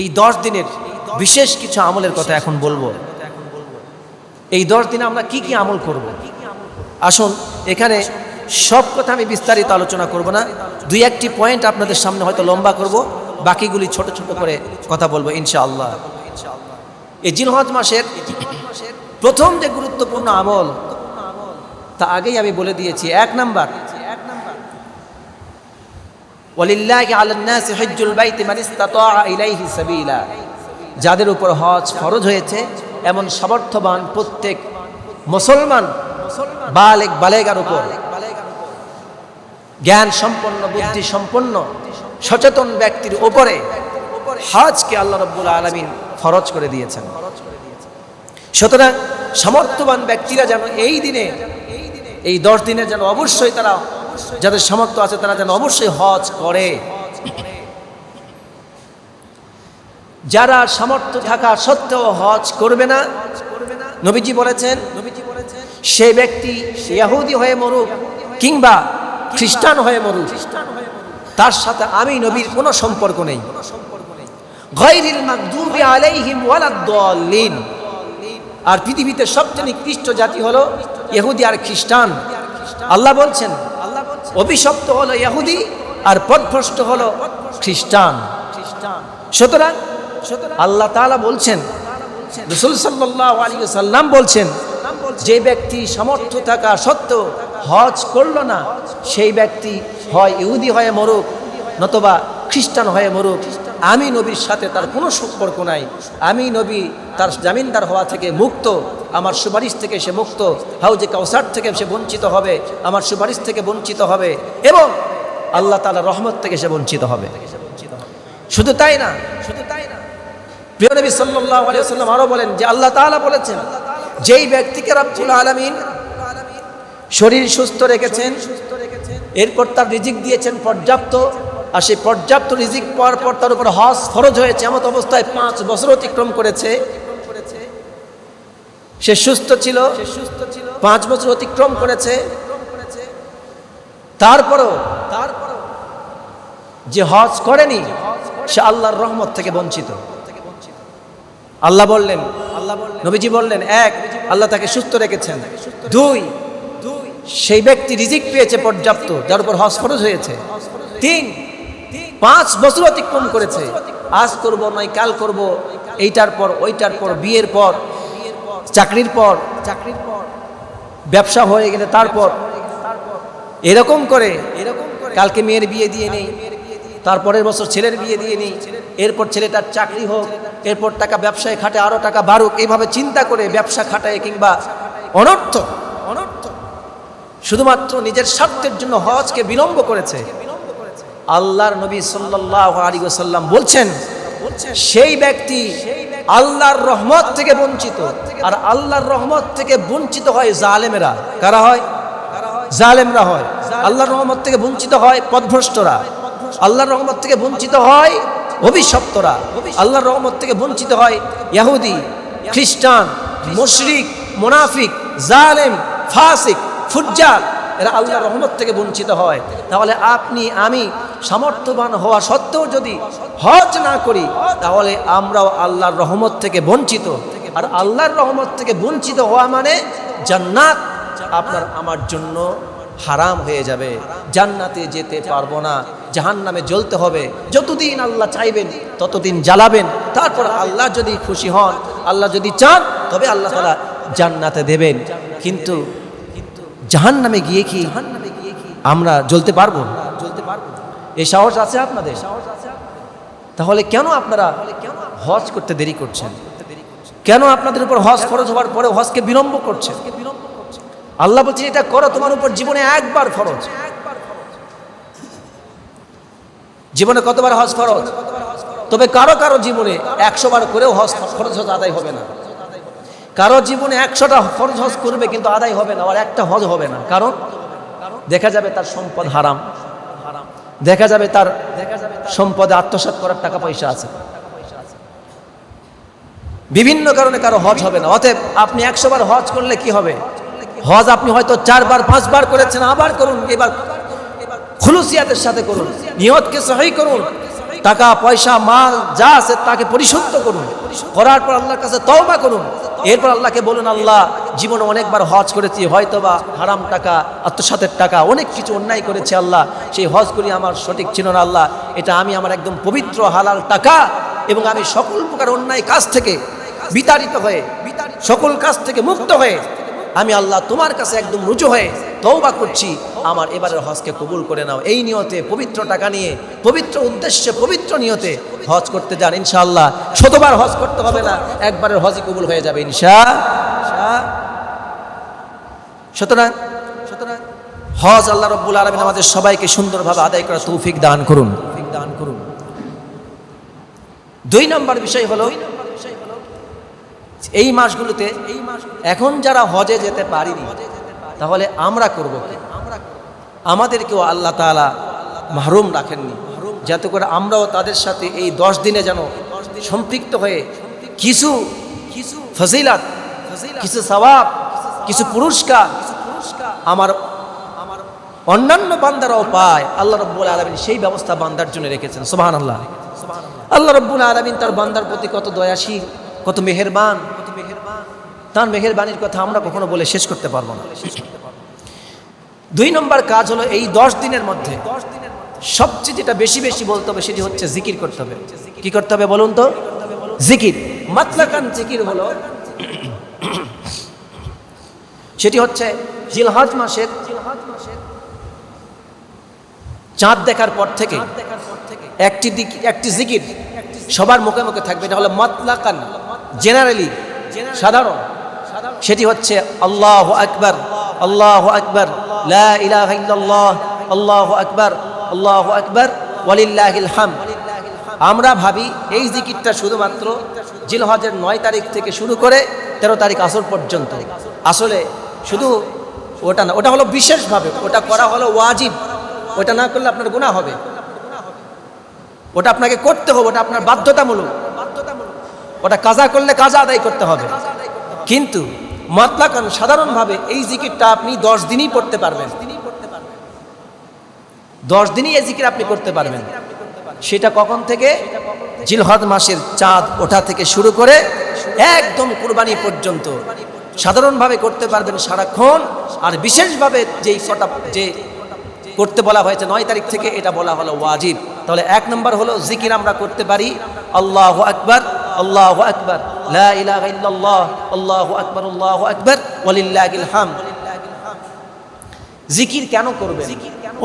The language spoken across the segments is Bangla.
এই দশ দিনের বিশেষ কিছু আমলের কথা এখন বলব। এই দশ দিনে আমরা কি কি আমল করব? আসুন, এখানে সব কথা আমি বিস্তারিত আলোচনা করব না। দুই একটি পয়েন্ট আপনাদের সামনে হয়তো লম্বা করব, বাকিগুলি ছোট ছোট করে কথা বলব, ইনশাআল্লাহ। এই জিনহজ মাসের প্রথম যে গুরুত্বপূর্ণ আমল, তা আগেই আমি বলে দিয়েছি। এক নাম্বার যাদের উপর হজ ফরজ হয়েছে, এমন সামর্থ্যবান প্রত্যেক মুসলমান, বালেক, বালেগার উপর। জ্ঞান সম্পন্ন, বুদ্ধি সম্পন্ন, সচেতন ব্যক্তির উপরে হজকে আল্লাহ রব্বুল আলমিন ফরজ করে দিয়েছেন। সুতরাং সামর্থ্যবান ব্যক্তিরা যেন এই দিনে, এই দশ দিনে যেন অবশ্যই তারা যাদের সামর্থ্য আছে তারা যেন অবশ্যই হজ করে। যারা সামর্থ্য থাকা সত্ত্বেও হজ করবে না, নবীজি বলেছেন সেই ব্যক্তি ইয়াহুদি হয়ে মরুক কিংবা খ্রিস্টান হয়ে মরুক, তার সাথে আমি নবীর কোনো সম্পর্ক নেই। আর পৃথিবীতে সবচেয়ে নিকৃষ্ট জাতি হলো ইহুদি আর খ্রিস্টান। আল্লাহ বলছেন অভিশপ্ত হলো ইহুদি আর পদভ্রষ্ট হলো খ্রিস্টান। সুতরাং আল্লাহ তাআলা বলছেন, রসুল সাল্লাল্লাহু আলাইহি সাল্লাম বলছেন, যে ব্যক্তি সামর্থ্য থাকা সত্ত্বেও হজ করল না, সেই ব্যক্তি হয় ইহুদি হয়ে মরুক, নতবা খ্রিস্টান হয়ে মরুক। আমি নবীর সাথে তার কোনো সম্পর্ক নাই। আমি নবী তার জামিনদার হওয়া থেকে মুক্ত। আমার সুপারিশ থেকে সে মুক্ত। হাউজে কাউসার থেকে সে বঞ্চিত হবে। আমার সুপারিশ থেকে বঞ্চিত হবে এবং আল্লাহ তালা রহমত থেকে সে বঞ্চিত হবে। শুধু তাই না শুধু তাই না? প্রিয় নবী সাল্লাল্লাহু আলাইহি ওয়াসাল্লাম আরও বলেন যে আল্লাহ তাআলা বলেছেন, যেই ব্যক্তিকে রব্বুল আলামিন শরীর সুস্থ রেখেছেন, এরপর তার রিজিক দিয়েছেন পর্যাপ্ত আর সেই পর্যাপ্ত রিজিক পাওয়ার পর তার উপর হজ ফরজ হয়েছে এমত অবস্থায় পাঁচ বছর অতিক্রম করেছে। সে সুস্থ ছিল, পাঁচ বছর অতিক্রম করেছে। তারপরও তারপরও যে হজ করেনি, সে আল্লাহর রহমত থেকে বঞ্চিত। আল্লাহ বললেন আল্লাহ নবীজি বললেন, এক, আল্লাহ তাকে সুস্থ রেখেছেন। দুই, সেই ব্যক্তি রিজিক পেয়েছে পর্যাপ্ত, যার উপর হজ ফরজ হয়েছে। তিন পাঁচ বছর অতিক্রম করেছে। আজ করব, নয় কাল করব। এইটার পর, ওইটার পর, বিয়ের পর, চাকরির পর চাকরির পর ব্যবসা হয়ে গেলে তারপর এরকম করে এরকম কালকে মেয়ের বিয়ে দিয়ে নেই, তারপরের বছর ছেলের বিয়ে দিয়ে নেই। এরপর ছেলেটার চাকরি হোক, এরপর টাকা ব্যবসায় খাটে আরও টাকা বাড়ুক, এইভাবে চিন্তা করে ব্যবসা খাটায় কিংবা অনর্থ অনর্থ। শুধুমাত্র নিজের স্বার্থের জন্য হজকে বিলম্ব করেছে। আল্লাহর নবী সাল্লাহ আলী সাল্লাম বলছেন, সেই ব্যক্তি আল্লাহর রহমত থেকে বঞ্চিত। আর আল্লাহর রহমত থেকে বঞ্চিত হয় জালেমেরা। কারা হয়? জালেমরা হয়। আল্লাহর রহমত থেকে বঞ্চিত হয় পথভ্রষ্টরা। আল্লাহর রহমত থেকে বঞ্চিত হয় অভিশপ্তরা। আল্লাহর রহমত থেকে বঞ্চিত হয় ইয়াহুদি, খ্রিস্টান, মুশরিক, মোনাফিক, জালেম, ফাসিক ফুজ্জার এরা আল্লাহর রহমত থেকে বঞ্চিত হয়। তাহলে আপনি, আমি সামর্থ্যবান হওয়া সত্ত্বেও যদি হজ না করি, তাহলে আমরাও আল্লাহর রহমত থেকে বঞ্চিত। আর আল্লাহর রহমত থেকে বঞ্চিত হওয়া মানে জান্নাত আপনার আমার জন্য হারাম হয়ে যাবে। জান্নাতে যেতে পারব না জাহান নামে জ্বলতে হবে। যতদিন আল্লাহ চাইবেন, ততদিন জ্বালাবেন। তারপর আল্লাহ যদি খুশি হন, আল্লাহ যদি চান, তবে আল্লাহ তালা জান্নাতে দেবেন। কিন্তু জাহান নামে গিয়ে কি আমরা জ্বলতে পারব? জ্বলতে পারব এই সাহস আছে আপনাদের? সাহস আছে তাহলে কেন আপনারা হজ করতে দেরি করছেন? কেন আপনাদের উপর হজ ফরজ হওয়ার পরে হজকে বিলম্ব করছেন? আল্লাহ বলছেন, এটা করো, তোমার উপর জীবনে একবার ফরজ। জীবনে কতবার হজ ফরজ? তবে কারও কারও জীবনে একশো বার করেও হজ খরচ আদায় হবে না। কারও জীবনে একশোটা ফরজ হজ করবে কিন্তু আদায় হবে না আর একটা হজ হবে না। কারণ? দেখা যাবে তার সম্পদ হারাম। দেখা যাবে তার সম্পদে আত্মসাৎ করার টাকা পয়সা আছে। বিভিন্ন কারণে কারও হজ হবে না। অতএব আপনি একশো বার হজ করলে কি হবে? হজ আপনি হয়তো চারবার, পাঁচবার করেছেন, আবার করুন, এবার খুলুসিয়াতের সাথে করুন। নিয়তকে সহি করুন। টাকা, পয়সা, মাল যা আছে তাকে পরিশুদ্ধ করুন। করার পর আল্লাহর কাছে তওবা করুন। এরপর আল্লাহকে বলুন, আল্লাহ, জীবনে অনেকবার হজ করেছি, হয়তোবা হারাম টাকা, আত্মসাতের টাকা, অনেক কিছু অন্যায় করেছে আল্লাহ, সেই হজ করি আমার সঠিক ছিল না আল্লাহ, এটা আমি আমার একদম পবিত্র, হালাল টাকা এবং আমি সকল প্রকার অন্যায় কাজ থেকে বিতাড়িত হয়ে, সকল কাজ থেকে মুক্ত হয়ে, আমি আল্লাহ তোমার কাছে একদম রুজু হয়ে তৌবা করছি, আমার এবারের হজকে কবুল করে নাও। এই নিয়তে, পবিত্র টাকা নিয়ে, পবিত্র উদ্দেশ্যে, পবিত্র নিয়তে হজ করতে যান, ইনশাআল্লাহ। শতবার হজ করতে হবে না, একবারের হজই কবুল হয়ে যাবে, ইনশা। সুতরাং সুতরাং হজ আল্লাহ রব্বুল আলমিন আমাদের সবাইকে সুন্দরভাবে আদায় করার তৌফিক দান করুন। দান করুন। দুই নম্বর বিষয় হলো, এই মাসগুলোতে এই মাস এখন যারা হজে যেতে পারিনি তাহলে আমরা করব কি? আমাদেরকেও আল্লাহ তাআলা মাহরুম রাখেননি। যাতে করে আমরাও তাদের সাথে এই দশ দিনে যেন সম্পৃক্ত হয়ে কিছু কিছু ফজিলাত, কিছু সওয়াব, কিছু পুরস্কার আমার আমার অন্যান্য বান্দারাও পায়। আল্লাহ রব্বুল আলমিন সেই ব্যবস্থা বান্দার জন্য রেখেছেন। সুবাহান আল্লাহ আল্লাহ রব্বুল আলমিন তার বান্দার প্রতি কত দয়াশীল, কত মেহেরবান তার মেহেরবানির কথা আমরা কখনো বলে শেষ করতে পারব না। দুই নম্বর কাজ হলো এই দশ দিনের মধ্যে সবচেয়ে যেটা বেশি বেশি বলতে হবে সেটি হচ্ছে জিকির করতে হবে। কি করতে হবে বলুন তো? জিকির। মাতলাকান জিকির হলো, সেটি হচ্ছে জিলহজ মাসের চাঁদ দেখার পর থেকে একটি দিক, একটি জিকির সবার মুখে মুখে থাকবে। এটা হলো মাতলাকান জেনারেলি সাধারণ। সেটি হচ্ছে আল্লাহ আকবর আল্লাহ আকবর, লা ইলাহা আল্লাহ আকবর আল্লাহ আকবর, ওয়ালিল্লাহিল হাম। আমরা ভাবি এই জিকিরটা শুধুমাত্র জিলহজের নয় তারিখ থেকে শুরু করে তেরো তারিখ আসর পর্যন্ত। আসলে শুধু ওটা না, ওটা হলো বিশেষভাবে, ওটা করা হলো ওয়াজিব। ওটা না করলে আপনার গুণা হবে। ওটা আপনাকে করতে হবে, ওটা আপনার বাধ্যতামূলক। ওটা কাজা করলে কাজা আদায় করতে হবে। কিন্তু মাতলাকান সাধারণভাবে এই জিকিরটা আপনি দশ দিনই পড়তে পারবেন। দশ দিনই এই জিকির আপনি করতে পারবেন। সেটা কখন থেকে? জিলহদ মাসের চাঁদ ওঠা থেকে শুরু করে একদম কুরবানি পর্যন্ত। সাধারণভাবে করতে পারবেন সারাক্ষণ। আর বিশেষভাবে যেই কটা যে করতে বলা হয়েছে নয় তারিখ থেকে এটা বলা হলো ওয়াজিব। তাহলে এক নম্বর হলো জিকির আমরা করতে পারি। আল্লাহ আকবর। আল্লাহ আকবর আল্লাহু আকবর আল্লাহু আকবর ওয়ালিল্লাহিল হামদ জিকির কেন করবেন?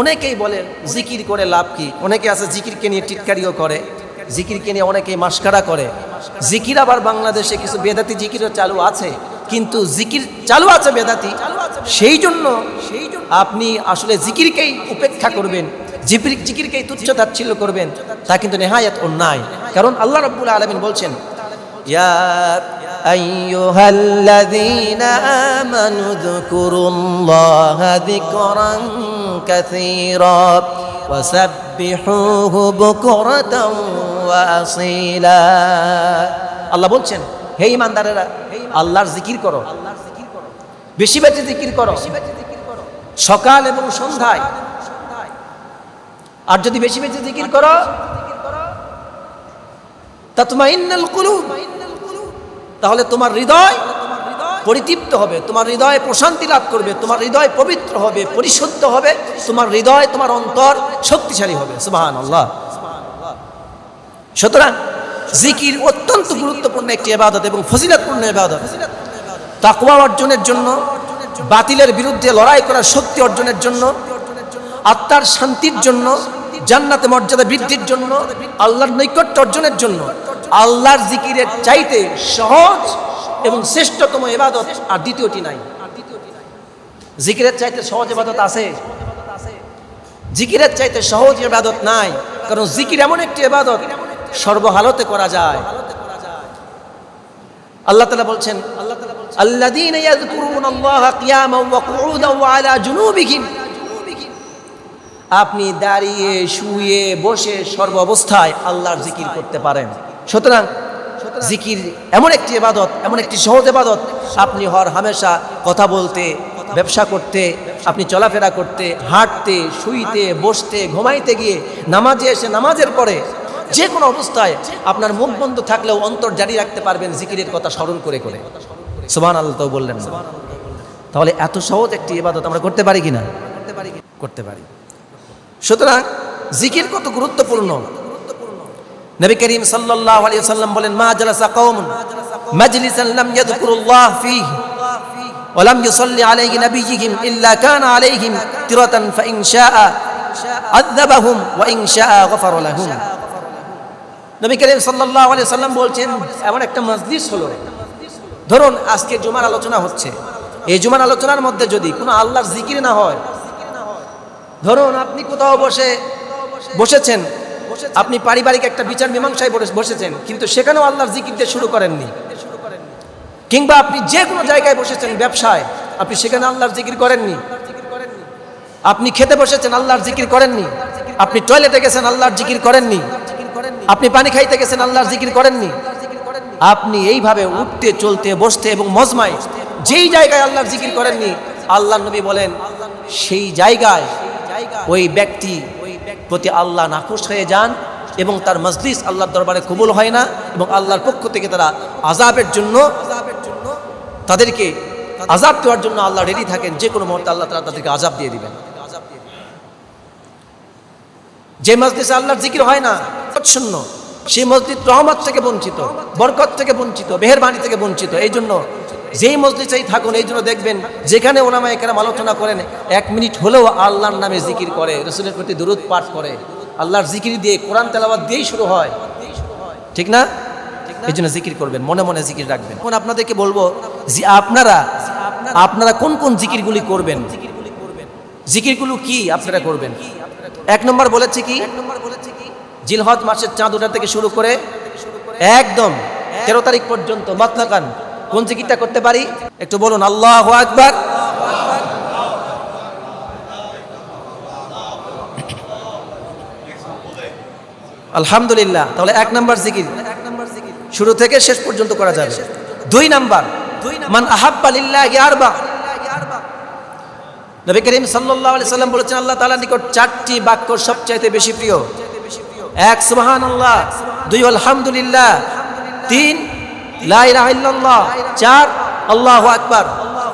অনেকেই বলেন, জিকির করে লাভ কি? অনেকে আছে জিকিরকে নিয়ে টিটকারিও করে, জিকিরকে নিয়ে অনেকেই মাস্কারা করে। জিকির আবার বাংলাদেশে কিছু বেদাতি জিকিরও চালু আছে, কিন্তু জিকির চালু আছে বেদাতি, সেই জন্য আপনি আসলে জিকিরকেই উপেক্ষা করবেন। জিকির জিকিরকেই তুচ্ছ তাচ্ছিল্য করবেন তা কিন্তু নেহায়াত অন্যায় কারণ আল্লাহ রব্বুল আলমিন বলছেন ইয়া أيها الذين آمنوا اذكروا الله ذكرا كثيرا وسبحوه بكرة وأصيلا আল্লাহ বলছেন হে ইমানদারেরা আল্লাহর জিকির করো বেশি বেশি জিকির করো সকাল এবং সন্ধ্যায় আর যদি বেশি বেশি জিকির করো তা তোমার ইন্নাল কুলুব। তাহলে তোমার হৃদয় পরিতৃপ্ত হবে, তোমার হৃদয় প্রশান্তি লাভ করবে, তোমার হৃদয় পবিত্র হবে, পরিশুদ্ধ হবে, তোমার হৃদয়, তোমার অন্তর শক্তিশালী হবে। সুবাহান আল্লাহ সুতরাং জিকির অত্যন্ত গুরুত্বপূর্ণ একটি এবাদত এবং ফজিলতপূর্ণ এবাদত তাকওয়া অর্জনের জন্য, বাতিলের বিরুদ্ধে লড়াই করার শক্তি অর্জনের জন্য, আত্মার শান্তির জন্য জান্নাতে মর্যাদা বৃদ্ধির জন্য, আল্লাহর নৈকট্য অর্জনের জন্য, আল্লাহর জিকিরের চাইতে সহজ এবং শ্রেষ্ঠতম এবাদত আর দ্বিতীয়টি নাই। জিকিরের চাইতে সহজ এবাদত আছে? জিকিরের চাইতে সহজ এবাদত নাই, কারণ জিকির এমন একটি এবাদত সর্বহালতে করা যায়। আল্লাহ তালা বলছেন, আল্লাহ তালা বলছেন আল্লাহ আপনি দাঁড়িয়ে, শুয়ে বসে সর্ব অবস্থায় আল্লাহর জিকির করতে পারেন। সুতরাং জিকির এমন একটি এবাদত এমন একটি সহজ এবাদত আপনি হর হামেশা কথা বলতে, ব্যবসা করতে, আপনি চলাফেরা করতে, হাঁটতে, শুইতে, বসতে, ঘুমাইতে গিয়ে নামাজে এসে নামাজের পরে যে কোনো অবস্থায় আপনার মুখ বন্ধ থাকলেও অন্তর জারি রাখতে পারবেন জিকিরের কথা স্মরণ করে করে। সুবহান আল্লাহ তো বললেন তাহলে এত সহজ একটি ইবাদত আমরা করতে পারি কিনা? করতে পারি করতে পারি। সুতরাং জিকির কত গুরুত্বপূর্ণ। নবী করিম সাল্লাল্লাহু আলাইহি সাল্লাম বলেন, মা জালাসা কওমুন মাজলিসান লাম ইয়াযকুরুল্লাহ ফীহি ওয়া লাম ইউসাল্লি আলাইহি নাবিয়্যিহিম ইল্লা কানা আলাইহিম তিরাতান ফা ইন শাআ আযযাবাহুম ওয়া ইন শাআ গফার লাহুম। নবী করিম সাল্লাল্লাহু আলাইহি সাল্লাম বলছেন, এমন একটা মজলিস হলো। ধরুন আজকে জুমার আলোচনা হচ্ছে। এই জুমার আলোচনার মধ্যে যদি কোনো আল্লাহর জিকির না হয় ধরুন আপনি কোথাও বসে, বসেছেন, আপনি পারিবারিক একটা বিচার মীমাংসায় বসে- বসেছেন, কিন্তু সেখানেও আল্লাহর জিকির দিয়ে শুরু করেননি। কিংবা আপনি যে কোনো জায়গায় বসেছেন, ব্যবসায়, আপনি সেখানে আল্লাহর জিকির করেননি। আপনি খেতে বসেছেন, আল্লাহর জিকির করেননি। আপনি টয়লেটে গেছেন, আল্লাহর জিকির করেননি। আপনি পানি খাইতে গেছেন, আল্লাহর জিকির করেননি। আপনি এইভাবে উঠতে, চলতে, বসতে এবং মজমায় যেই জায়গায় আল্লাহর জিকির করেননি আল্লাহ নবী বলেন, সেই জায়গায় ওই ব্যক্তি প্রতি আল্লাহ নাকুশ হয়ে যান এবং তার মজলিস আল্লাহর দরবারে কবুল হয় না এবং আল্লাহর পক্ষ থেকে তারা আজাবের জন্য তাদেরকে আজাব দেওয়ার জন্য আল্লাহ রেডি থাকেন। যে কোনো মুহূর্তে আল্লাহ তারা তাদেরকে আজাব দিয়ে দিবেন। যে মসজিদে আল্লাহর জিকির হয় না শূন্য সেই মসজিদ রহমত থেকে বঞ্চিত, বরকত থেকে বঞ্চিত, মেহরবানি থেকে বঞ্চিত। এই জন্য যেই মসজিদেই থাকুন, এই জন্য দেখবেন যেখানে ওনামা এখানে আলোচনা করেন, এক মিনিট হলেও আল্লাহর নামে জিকির করে, রসুলের প্রতি দূরত পাঠ করে, আল্লাহর জিকির দিয়ে কোরআন তেলাবাদ দিয়েই শুরু হয়। ঠিক না? এই জন্য জিকির করবেন, মনে মনে জিকির রাখবেন। এখন আপনাদেরকে বলব যে আপনারা আপনারা কোন কোন জিকিরগুলি করবেন? জিকিরগুলো কি আপনারা করবেন? এক নম্বর বলেছে কি? জিলহজ মাসের চাঁদ ওঠা থেকে শুরু করে, একদম তেরো তারিখ পর্যন্ত মাতলাকান। কোন জিকিরটা করতে পারি? একটু বলুন, আল্লাহ আকবার। আলহামদুলিল্লাহ, তাহলে এক নম্বর জিকির। শুরু থেকে শেষ পর্যন্ত করা যাবে। দুই নাম্বার, মান আহাব্বা লিল্লাহি আরবা। নবী করিম সাল্লাল্লাহু আলাইহি সাল্লাম বলেছেন, আল্লাহ তাআলার নিকট চারটি বাক্য সবচাইতে বেশি প্রিয়। এক, সুবহানাল্লাহ। দুই, আলহামদুলিল্লাহ। তিন লা ইলাহা ইল্লাল্লাহ। চার, আল্লাহু আকবার।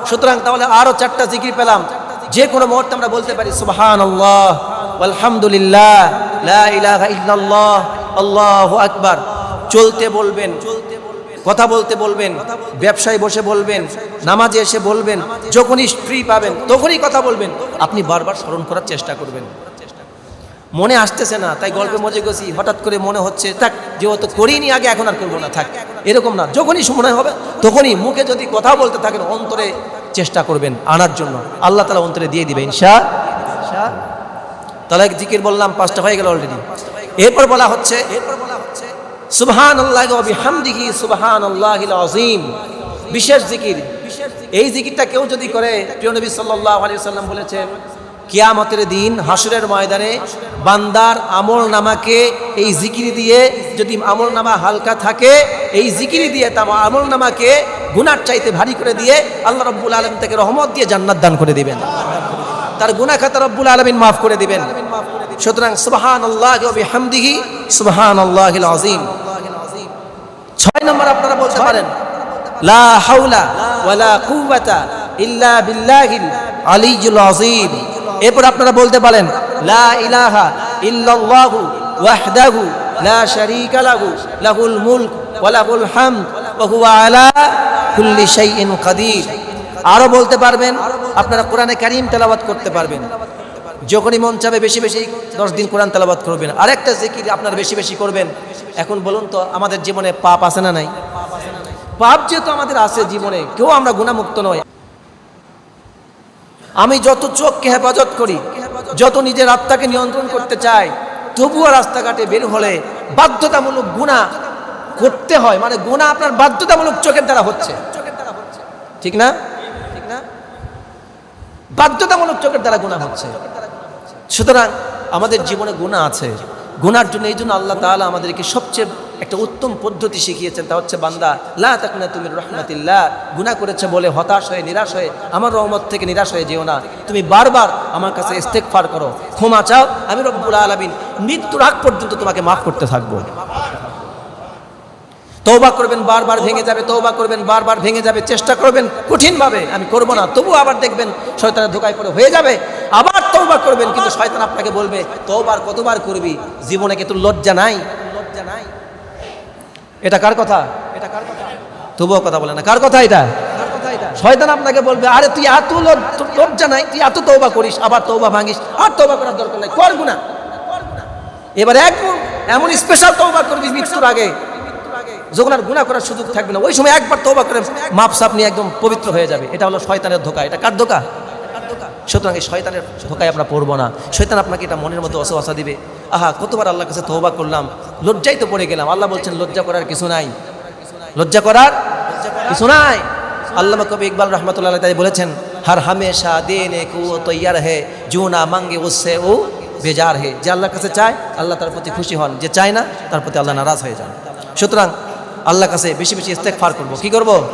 সুতরাং তাহলে আরও চারটা জিকির পেলাম। যে কোনো মুহূর্তে আমরা বলতে পারি, সুবহানাল্লাহ আলহামদুলিল্লাহ লা ইলাহা ইল্লাল্লাহ, আল্লাহু আকবার। চলতে বলবেন, কথা বলতে বলবেন, ব্যবসায় বসে বলবেন, নামাজে এসে বলবেন, যখনই ফ্রি পাবেন, তখনই কথা বলবেন। আপনি বারবার স্মরণ করার চেষ্টা করবেন। মনে আসতেছে না, তাই গল্পে মজে গেছি, হঠাৎ করে মনে হচ্ছে, থাক, যেহেতু করিনি, আগে এখন আর করব না, থাক, এরকম না, যখনই মনে হবে, তখনই মুখে যদি কথা বলতে থাকেন, অন্তরে চেষ্টা করবেন আনার জন্য, আল্লাহ তালা অন্তরে দিয়ে দিবে, ইনশা তাহলে জিকির বললাম, পাঁচটা হয়ে গেল অলরেডি এরপর বলা হচ্ছে এরপর বলা হচ্ছে আল্লাহ বিহামদিহি সুবহান আল্লাহিল আজিম বিশেষ জিকির। এই জিকিরটা কেউ যদি করে, প্রিয় নবী সাল্লাল্লাহু আলাইহি সাল্লাম বলেছেন কিয়ামতের দিন হাসরের ময়দানে বান্দার আমল নামাকে এই জিকিরি দিয়ে যদি আমল নামা হালকা থাকে, এই জিকির দিয়ে তার আমল নামাকে গুনার চাইতে ভারী করে দিয়ে আল্লাহ রব্বুল আলম তাকে রহমত দিয়ে জান্নাত দান করে দিবেন। তার গুনা খাতা রব্বুল আলমিন মাফ করে দিবেন। সুতরাং সুবহান আল্লাহ বিহামদিহি সুবহান আল্লাহিল আজিম ছয় নম্বর আপনারা বলতে পারেন, লা হাওলা ওয়ালা কুওয়াতা ইল্লা বিল্লাহিল আলিয়্যুল আযীম। এরপর আপনারা বলতে পারেন, লা ইলাহা ওয়াহদাহু লা লাহু আরও বলতে পারবেন, আপনারা কোরআনে কারীম তেলাওয়াত করতে পারবেন। যখনই মন চাবে বেশি বেশি দশ দিন কোরআন তেলাবাদ করবেন। আরেকটা জিকির আপনারা বেশি বেশি করবেন। এখন বলুন তো, আমাদের জীবনে পাপ আছে না নাই? পাপ যেহেতু আমাদের আছে জীবনে, কেউ আমরা গুণামুক্ত নয় আমি যত চোখকে হেফাজত করি, যত নিজের আত্মাকে নিয়ন্ত্রণ করতে চাই, তবুও রাস্তাঘাটে বের হলে বাধ্যতামূলক গুণা করতে হয়। মানে গুণা আপনার বাধ্যতামূলক চোখের দ্বারা হচ্ছে। ঠিক না? ঠিক না বাধ্যতামূলক চোখের দ্বারা গুণা হচ্ছে। সুতরাং আমাদের জীবনে গুণা আছে। গুনার জন্য এই জন্য আল্লাহ তাআলা আমাদেরকে সবচেয়ে একটা উত্তম পদ্ধতি শিখিয়েছেন, তা হচ্ছে বান্দা, লা তাকুনা তুমি রহমাতিল্লাহ গুনাহ করেছে বলে হতাশ হয়ে, নিরাশ হয়ে, আমার রহমত থেকে নিরাশ হয়ে যেও না, তুমি বারবার আমার কাছে ইস্তেগফার করো, ক্ষমা চাও, আমি রব্বুল আলামিন মৃত্যুর আগ পর্যন্ত তোমাকে মাফ করতে থাকব। তৌবা করবেন, বারবার ভেঙে যাবে তৌবা করবেন, বারবার ভেঙে যাবে, চেষ্টা করবেন কঠিনভাবে, আমি করব না তবু আবার দেখবেন শয়তানের ধোকায় করে হয়ে যাবে, আবার তৌবা করবেন, কিন্তু শয়তান আপনাকে বলবে তৌবার কতবার করবি? জীবনে কি তোর লজ্জা নাই লজ্জা নাই? এটা কার কথা? এটা কার কথা? তবুও কথা বলে না। কার কথা এটা? শয়তান আপনাকে বলবে, আরে তুই এত লজ- লজ্জা নাই, তুই এত তৌবা করিস, আবার তৌবা ভাঙিস, আর তৌবা করার দরকার নাই, কর গুনা এবার এক এমন স্পেশাল তৌবা করবি মৃত্যুর আগে, যখন আর গুণা করার সুযোগ থাকবে না, ওই সময় একবার তৌবা করে মাপ সাপ নিয়ে একদম পবিত্র হয়ে যাবে। এটা হলো শয়তানের ধোকা। এটা কার ধোকা? সুতরাং এই শয়তানের ধোকায় আমরা পড়ব না। শয়তান আপনাকে এটা মনের মধ্যে অসবাসা দিবে। আহা, কতবার আল্লাহর কাছে তৌবা করলাম লজ্জাই তো পড়ে গেলাম। আল্লাহ বলছেন, লজ্জা করার কিছু নাই। লজ্জা করার কিছু নাই। আল্লাহ কবি ইকবাল রহমতুল্লাহ তাই বলেছেন হর হামেশা দেনে কু তৈয়ার হে, জুনা মাঙ্গে উসে ও বেজার হে। যে আল্লাহর কাছে চায়, আল্লাহ তার প্রতি খুশি হন। যে চায় না, তার প্রতি আল্লাহ নারাজ হয়ে যান। সুতরাং আল্লাহর কাছে বেশি বেশি ইস্তেকফার করব। কি করব?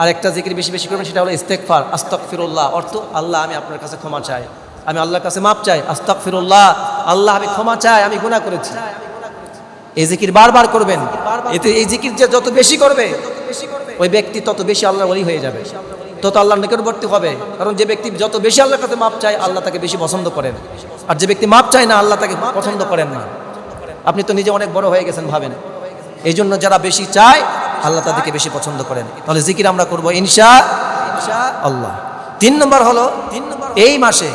আর একটা জিকির বেশি বেশি করবেন, সেটা হলো ইস্তেকফার আস্তক ফিরুল্লাহ অর্থ, আল্লাহ আমি আপনার কাছে ক্ষমা চাই। আমি আল্লাহর কাছে মাপ চাই আস্তক ফিরুল্লাহ আল্লাহ আমি ক্ষমা চাই, আমি গুনাহ করেছি। এই জিকির বারবার করবেন। এতে এই জিকির যে যত বেশি করবে, ওই ব্যক্তি তত বেশি আল্লাহর ওলি হয়ে যাবে। তত আল্লাহর নিকটবর্তী হবে। কারণ যে ব্যক্তি যত বেশি আল্লাহর কাছে মাপ চায়, আল্লাহ তাকে বেশি পছন্দ করেন। আর যে ব্যক্তি মাপ চায় না, আল্লাহ তাকে পছন্দ করেন না। আপনি তো নিজে অনেক বড় হয়ে গেছেন ভাবেন। এই জন্য যারা বেশি চায় আল্লাহ তাদেরকে বেশি পছন্দ করেন। তাহলে জিকির আমরা করব ইনশা আল্লাহ। তিন নম্বর হলো তিন নম্বর এই মাসে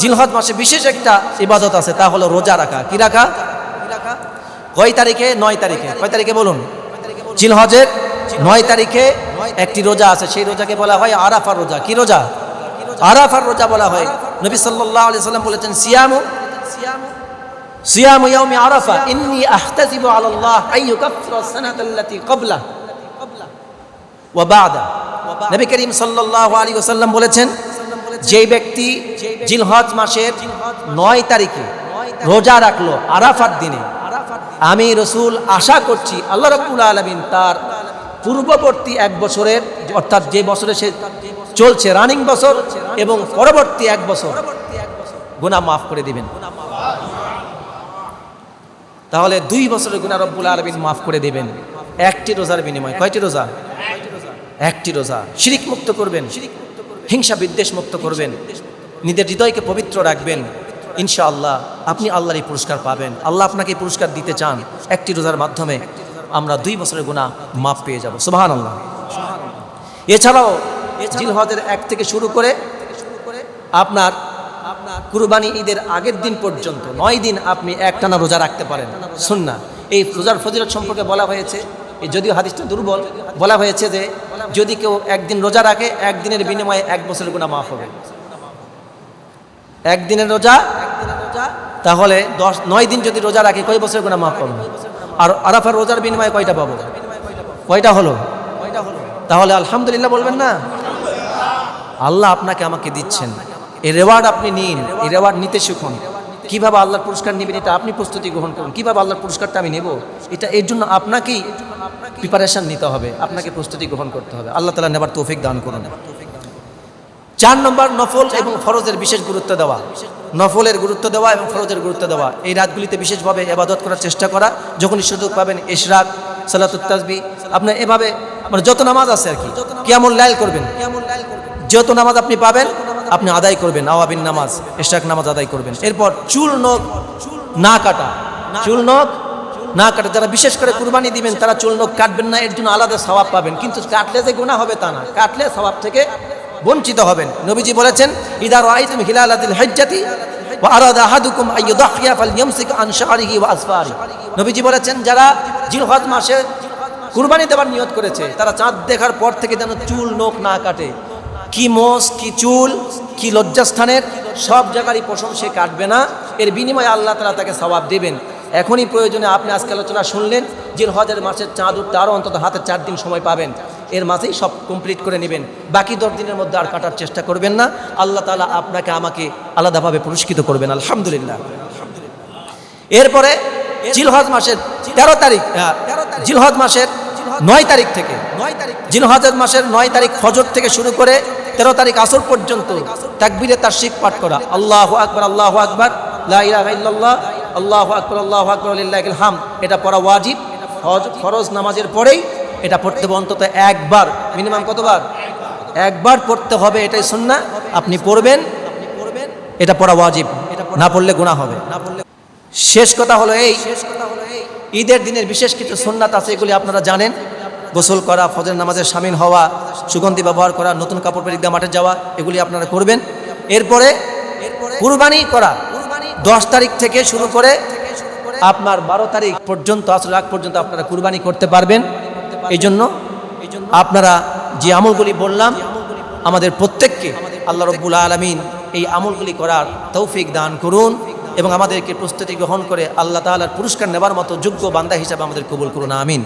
জিলহদ মাসে বিশেষ একটা ইবাদত আছে, তা হলো রোজা রাখা। কি রাখা? কয় তারিখে? নয় তারিখে। কয় তারিখে বলুন? জিলহজের নয় তারিখে একটি রোজা আছে, সেই রোজাকে বলা হয় আরাফার রোজা। কি রোজা? আরাফার রোজা বলা হয়। নবী সাল্লাল্লাহু আলাইহি সাল্লাম বলেছেন, সিয়ামু সিয়ামু ইয়াউমি আরাফা, ইন্নী আহতাসিবু আলা আল্লাহ আন ইউকাফিরা সানাতা আল্লাতী ক্বাবলা ওয়া বাদা। নবী করিম সাল্লাল্লাহু আলাইহি ওয়াসাল্লাম বলেছেন ব্যক্তি জিলহজ মাসের নয় তারিখে রোজা রাখল আরাফার দিনে, আমি রসুল আশা করছি আল্লাহ রব্বুল আলমিন তার পূর্ববর্তী এক বছরের, অর্থাৎ যে বছরে সে চলছে রানিং বছর এবং পরবর্তী এক বছর, গুনাহ মাফ করে দিবেন। তাহলে দুই বছরের গুনাহ রব্বুল আলমিন মাফ করে দিবেন। একটি রোজার বিনিময়। কয়টি রোজা? একটি রোজা শিরিক মুক্ত করবেন, হিংসা বিদ্বেষ মুক্ত করবেন, নিজের হৃদয়কে পবিত্র রাখবেন। ইনশাআল্লাহ আপনি আল্লাহর এই পুরস্কার পাবেন। আল্লাহ আপনাকে পুরস্কার দিতে চান। একটি রোজার মাধ্যমে আমরা দুই বছরের গুণা মাপ পেয়ে যাব। সুবাহান আল্লাহ এছাড়াও জিলহজের এক থেকে শুরু করে আপনার আপনার কুরবানি ঈদের আগের দিন পর্যন্ত নয় দিন আপনি একটানা রোজা রাখতে পারেন। শুন না এই রোজার ফজিলত সম্পর্কে বলা হয়েছে যদিও হাদিসটা দুর্বল, বলা হয়েছে যে যদি কেউ একদিন রোজা রাখে, একদিনের বিনিময়ে এক বছরের গুণা মাফ হবে। একদিনের রোজা, তাহলে দশ, নয় দিন যদি রোজা রাখে, কয় বছরের গুণা মাফ পাবো আর আরাফার রোজার বিনিময়ে কয়টা পাবো? কয়টা হলো? তাহলে আলহামদুলিল্লাহ বলবেন না? আল্লাহ আপনাকে আমাকে দিচ্ছেন। এই রেওয়ার্ড আপনি নিন এই রেওয়ার্ড নিতে শিখুন। কীভাবে আল্লাহর পুরস্কার নেবেন এটা আপনি প্রস্তুতি গ্রহণ করুন। কীভাবে আল্লাহর পুরস্কারটা আমি নেব? এটা এর জন্য আপনাকেই প্রিপারেশন নিতে হবে, আপনাকে প্রস্তুতি গ্রহণ করতে হবে। আল্লাহ তালা নেবার তৌফিক দান করুন। চার নম্বর, নফল এবং ফরজের বিশেষ গুরুত্ব দেওয়া। নফলের গুরুত্ব দেওয়া এবং ফরজের গুরুত্ব দেওয়া। এই রাতগুলিতে বিশেষভাবে এবাদত করার চেষ্টা করা। যখনই সুযোগ পাবেন ইশরাক, সালাতুত তাসবি আপনার এভাবে মানে যত নামাজ আছে আর কি কেমন লাইল করবেন। যত নামাজ আপনি পাবেন আপনি আদায় করবেন আওয়াবিন নামাজ, ইশরাক নামাজ আদায় করবেন। এরপর চুল, নখ, না কাটা। চুল, নখ, না কাটা। যারা বিশেষ করে কুরবানি দিবেন, তারা চুল, নখ কাটবেন না, এর জন্য আলাদা সওয়াব পাবেন। কিন্তু কাটলে যে গুণা হবে তা না। কাটলে সওয়াব থেকে বঞ্চিত হবেন। নবীজি বলেছেন ইদার আইতুম হিলালাতিল হজ্জাতি নবীজি বলেছেন, যারা জিলহজ মাসে কুরবানি দেওয়ার নিয়ত করেছে, তারা চাঁদ দেখার পর থেকে যেন চুল, নখ না কাটে। কি মোষ, কি চুল, কি লজ্জাস্থানের, সব জায়গারই পশম সে কাটবে না। এর বিনিময়ে আল্লাহ তালা তাকে স্বভাব দেবেন। এখনই প্রয়োজনে আপনি আজকে আলোচনা শুনলেন জিল হজের মাসের চাঁদ উঠতে আরও অন্তত হাতে চার দিন সময় পাবেন। এর মাঝেই সব কমপ্লিট করে নেবেন। বাকি দশ দিনের মধ্যে আর কাটার চেষ্টা করবেন না। আল্লাহ তালা আপনাকে, আমাকে আলাদাভাবে পুরস্কৃত করবেন। আলহামদুলিল্লাহ। এরপরে জিলহজ মাসের তেরো তারিখ জিলহজ মাসের নয় তারিখ থেকে জিলহজ মাসের নয় তারিখ ফজর থেকে শুরু করে তেরো তারিখ আসর পর্যন্ত তাকবিরে তার শিখ পাঠ করা। আল্লাহ আকবর আল্লাহ আকবর আল্লাহু আকবর আল্লাহু আকবর হাম এটা পড়া ওয়াজিব। ফজ- ফরজ নামাজের পরেই এটা পড়তে হবে অন্তত একবার। মিনিমাম কতবার? একবার পড়তে হবে, এটাই সুন্না আপনি পড়বেন, এটা পড়া ওয়াজিব। না পড়লে গুনাহ হবে। না পড়লে শেষ কথা হলো এই ঈদের দিনের বিশেষ কিছু সুন্নাত আছে, এগুলি আপনারা জানেন। গোসল করা ফজর নামাজের সামিল হওয়া, সুগন্ধি ব্যবহার করা, নতুন কাপড় পরিদ্যা মাঠে যাওয়া, এগুলি আপনারা করবেন। এরপরে কুরবানি করা, দশ তারিখ থেকে শুরু করে আপনার বারো তারিখ পর্যন্ত আসলে আগ পর্যন্ত আপনারা কুরবানি করতে পারবেন। এই জন্য আপনারা যে আমলগুলি বললাম, আমাদের প্রত্যেককে আল্লাহ রব্বুল আলমিন এই আমলগুলি করার তৌফিক দান করুন। এবং আমাদেরকে প্রস্তুতি গ্রহণ করে আল্লাহ তালার পুরস্কার নেবার মতো যোগ্য বান্দা হিসাবে আমাদের কবুল করুন, আমিন।